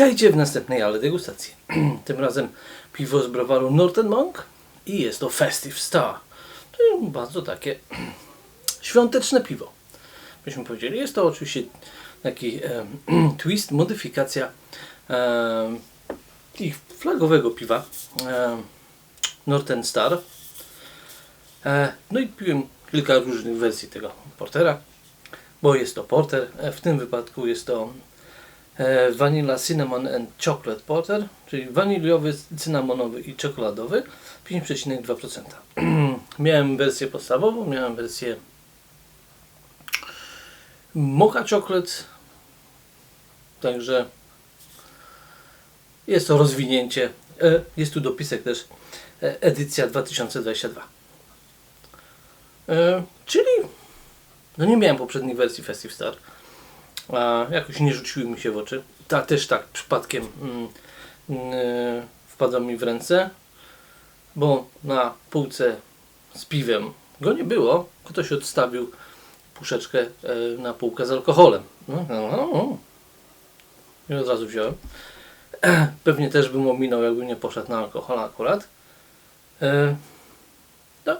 Witajcie w następnej ale degustacji. Tym razem piwo z browaru Northern Monk i jest to Festive Star. To bardzo takie świąteczne piwo. Byśmy powiedzieli. Jest to oczywiście taki e, twist, modyfikacja e, ich flagowego piwa e, Northern Star. E, no i piłem kilka różnych wersji tego portera, bo jest to porter. E, w tym wypadku jest to Vanilla Cinnamon and Chocolate Porter, czyli waniliowy, cynamonowy i czekoladowy 5,2%. miałem wersję podstawową, miałem wersję Mocha Chocolate, także jest to rozwinięcie. E, Jest tu dopisek też e, edycja 2022. E, Czyli no nie miałem poprzednich wersji Festive Star. A jakoś nie rzuciły mi się w oczy. Ta też tak przypadkiem mm, wpadła mi w ręce, bo na półce z piwem go nie było. Ktoś odstawił puszeczkę e, na półkę z alkoholem. No, no, no. I od razu wziąłem. Pewnie też bym ominął, jakbym nie poszedł na alkohol akurat. E, no,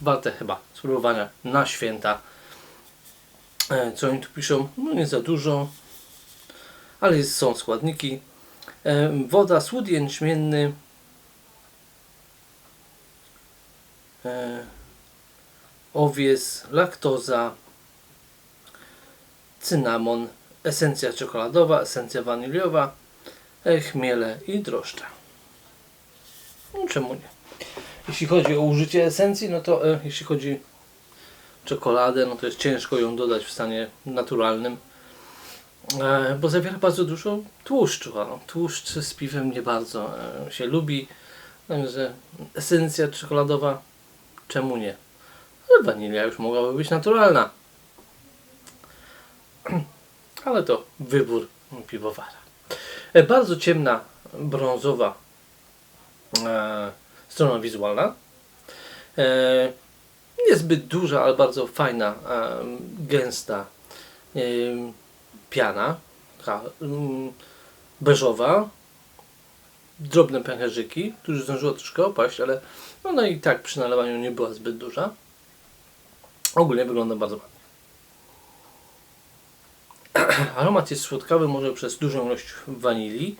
warte chyba spróbowania na święta. E, co oni tu piszą? No nie za dużo, ale jest, są składniki. E, woda, słód jęczmienny, e, owies, laktoza, cynamon, esencja czekoladowa, esencja waniliowa, chmiele i drożdże. No, czemu nie? Jeśli chodzi o użycie esencji, no to e, jeśli chodzi czekoladę, no to jest ciężko ją dodać w stanie naturalnym, e, bo zawiera bardzo dużo tłuszczu, a tłuszcz z piwem nie bardzo e, się lubi, także esencja czekoladowa, czemu nie? Ale wanilia już mogłaby być naturalna. Ale to wybór piwowara. E, Bardzo ciemna, brązowa strona wizualna. E, niezbyt duża, ale bardzo fajna, gęsta piana, taka beżowa. Drobne pęcherzyki, które zdążyło troszkę opaść, ale ona i tak przy nalewaniu nie była zbyt duża. Ogólnie wygląda bardzo ładnie. Aromat jest słodkawy może przez dużą ilość wanilii.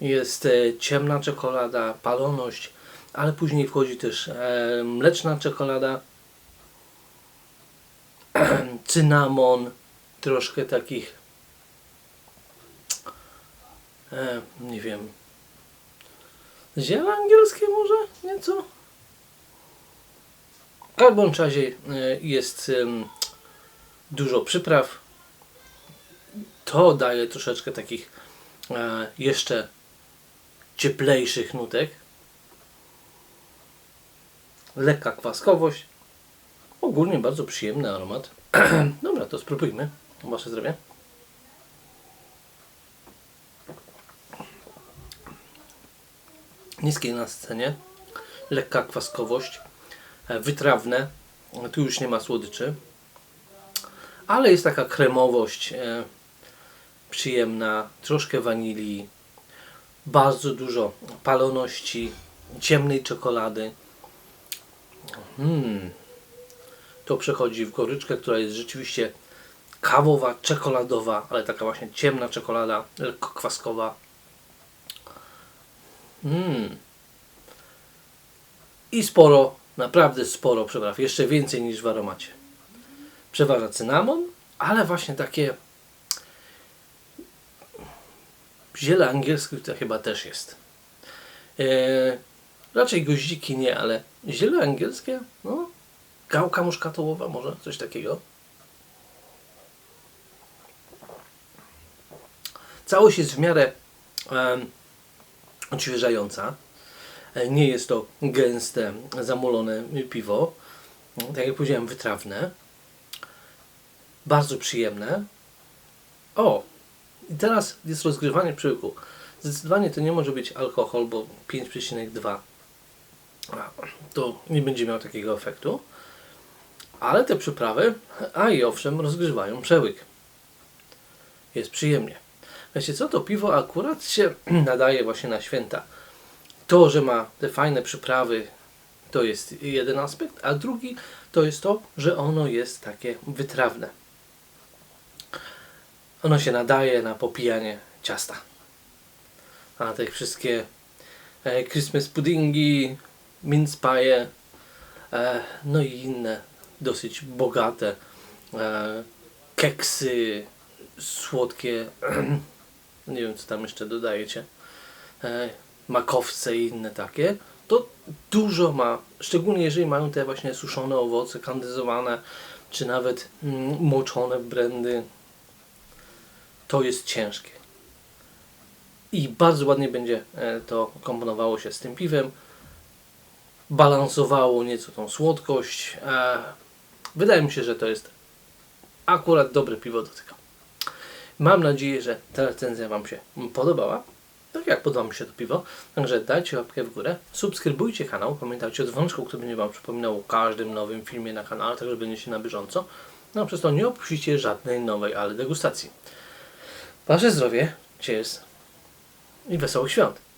Jest e, ciemna czekolada, paloność, ale później wchodzi też e, mleczna czekolada, cynamon, troszkę takich e, nie wiem ziele angielskie może nieco w każdym razie e, jest dużo przypraw to daje troszeczkę takich e, jeszcze cieplejszych nutek. Lekka kwaskowość. Ogólnie bardzo przyjemny aromat. Dobra, to spróbujmy. Wasze zdrowie. Niskie na scenie. Lekka kwaskowość. e, Wytrawne. Tu już nie ma słodyczy. Ale jest taka kremowość. e, przyjemna, troszkę wanilii, bardzo dużo paloności, ciemnej czekolady. Mm. To przechodzi w goryczkę, która jest rzeczywiście kawowa, czekoladowa, ale taka właśnie ciemna czekolada, lekko kwaskowa. Mm. I sporo, naprawdę sporo przypraw, jeszcze więcej niż w aromacie. Przeważa cynamon, ale właśnie takie Ziele angielskie to chyba też jest. E, raczej goździki nie, ale ziele angielskie, no, gałka muszkatołowa może, coś takiego. Całość jest w miarę e, odświeżająca. E, nie jest to gęste, zamulone piwo. Tak jak powiedziałem, wytrawne. Bardzo przyjemne. O, i teraz jest rozgrywanie przyłyku. Zdecydowanie to nie może być alkohol, bo 5,2 a, to nie będzie miał takiego efektu. Ale te przyprawy, a i owszem, rozgrzewają przełyk. Jest przyjemnie. Wiecie co, to piwo akurat się nadaje właśnie na święta. To, że ma te fajne przyprawy, to jest jeden aspekt, a drugi to jest to, że ono jest takie wytrawne. Ono się nadaje na popijanie ciasta. A te wszystkie e, Christmas puddingi, mince pie, e, no i inne dosyć bogate e, keksy słodkie, nie wiem co tam jeszcze dodajecie, e, makowce i inne takie, to dużo ma, szczególnie jeżeli mają te właśnie suszone owoce, kandyzowane, czy nawet mm, moczone brandy, to jest ciężkie. I bardzo ładnie będzie e, to komponowało się z tym piwem. Balansowało nieco tą słodkość. Wydaje mi się, że to jest akurat dobre piwo do tego. Mam nadzieję, że ta recenzja Wam się podobała. Tak jak podoba mi się to piwo. Także dajcie łapkę w górę, subskrybujcie kanał, pamiętajcie o dzwoneczku, który będzie Wam przypominał o każdym nowym filmie na kanale, tak żeby będziecie na bieżąco. No przez to nie opuścicie żadnej nowej, ale degustacji. Wasze zdrowie, cheers i wesołych świąt.